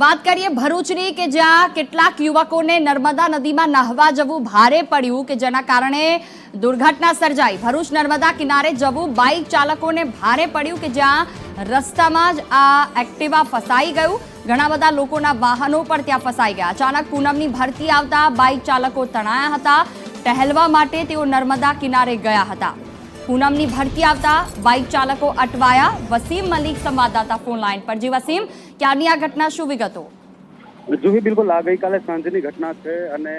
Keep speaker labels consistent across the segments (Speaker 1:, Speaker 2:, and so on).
Speaker 1: વાત કરીએ ભરૂચની કે જ્યાં કેટલાક યુવકોને નર્મદા નદીમાં નહાવા જવું ભારે પડ્યું કે જેના કારણે દુર્ઘટના સર્જાઈ. ભરૂચ નર્મદા કિનારે જવું બાઇક ચાલકોને ભારે પડ્યું કે જ્યાં રસ્તામાં જ આ એક્ટિવા ફસાઈ ગયું. ઘણા બધા લોકોના વાહનો પણ ત્યાં ફસાઈ ગયા. અચાનક પૂનમની ભરતી આવતા બાઇક ચાલકો તણાયા હતા. ટહેલવા માટે તેઓ નર્મદા કિનારે ગયા હતા. પૂનમની ભરતી આવતા બાઇક ચાલકો અટવાયા. વસીમ મલિક સંવાદદાતા ફોન લાઈન પર. જી વસીમ, ક્યારની આ ઘટના? શું વિગતો?
Speaker 2: જુહી બિલકુલ આ ગઈકાલે સાંજની ઘટના છે અને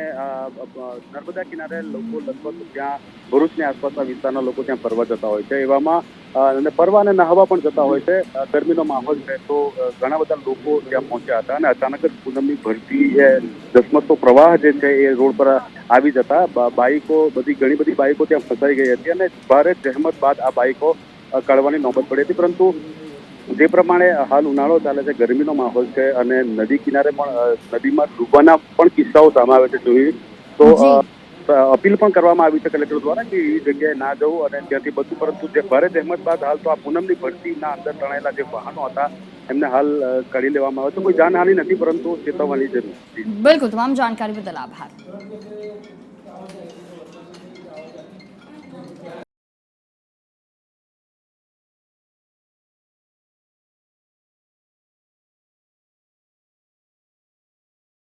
Speaker 2: નર્મદા કિનારે લોકો લગભગ ત્યાં ભરૂચની આસપાસના વિસ્તારના લોકો ત્યાં ફરવા જતા હોય છે. એવામાં અને ફરવા અને નહાવા પણ જતા હોય છે. ગરમીનો માહોલ છે તો ઘણા બધા લોકો ત્યાં પહોંચ્યા હતા અને અચાનક જ પૂનમની ભરતી એ ધસમસતો પ્રવાહ જે છે એ રોડ પર આવી જતા બાઇકો બધી ઘણી બધી બાઈકો ત્યાં ફસાઈ ગઈ હતી અને ભારે જહેમત બાદ આ બાઈકો કાઢવાની નોબત પડી હતી. પરંતુ જે પ્રમાણે હાલ ઉનાળો ચાલે છે, ગરમીનો માહોલ છે અને નદી કિનારે પણ નદીમાં ડૂબવાના પણ કિસ્સાઓ સામે આવે છે. જોઈ તો અપીલ પણ કરવામાં આવી છે કલેક્ટર દ્વારા કે એ જગ્યાએ ના જવું અને ત્યાંથી બધું પરંતુ જે ભારે જહેમત બાદ હાલ તો આ પૂનમની ભરતીના અંદર તણાયેલા જે વાહનો હતા, એમને હાલ કાઢી લેવામાં આવે છે. કોઈ જાનહાનિ નથી, પરંતુ ચેતવવાની જરૂર.
Speaker 1: બિલકુલ, તમામ જાણકારી બદલ આભાર.